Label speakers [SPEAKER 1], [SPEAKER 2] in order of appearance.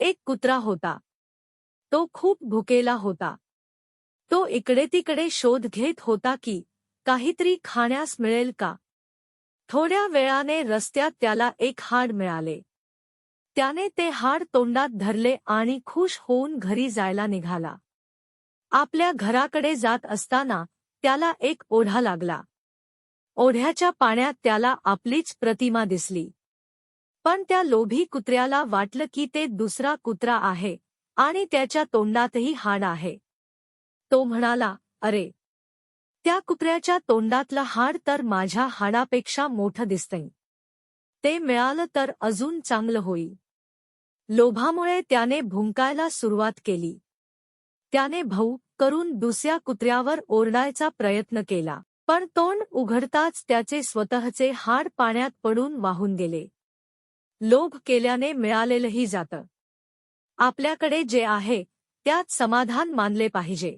[SPEAKER 1] एक कुत्रा होता. तो खूप भुकेला होता. तो इकडे तिकडे शोध घेत होता की काहीतरी खाण्यास मिळेल का? थोड्या वेळाने रस्त्यात त्याला एक हाड मिळाले. त्याने ते हाड तोंडात धरले आणि खुश होऊन घरी जायला निघाला. आपल्या घराकडे जात असताना त्याला एक ओढा लागला. ओढ्याच्या पाण्यात त्याला आपलीच प्रतिमा दिसली. पण त्या लोभी कुत्र्याला वाटलं की ते दुसरा कुत्रा आहे आणि त्याच्या तोंडातही हाड आहे. तो म्हणाला अरे त्या कुत्र्याच्या तोंडातलं हाड तर माझ्या हाडापेक्षा मोठं दिसतंय. ते मिळालं तर अजून चांगलं होईल. लोभामुळे त्याने भुंकायला सुरुवात केली. त्याने भाऊ करून दुसऱ्या कुत्र्यावर ओरडायचा प्रयत्न केला पण तोंड उघडताच त्याचे स्वतःचे हाड पाण्यात पडून वाहून गेले. लोभ केल्याने मिळालेलंही जातं. आपल्याकडे जे आहे त्यात समाधान मानले पाहिजे.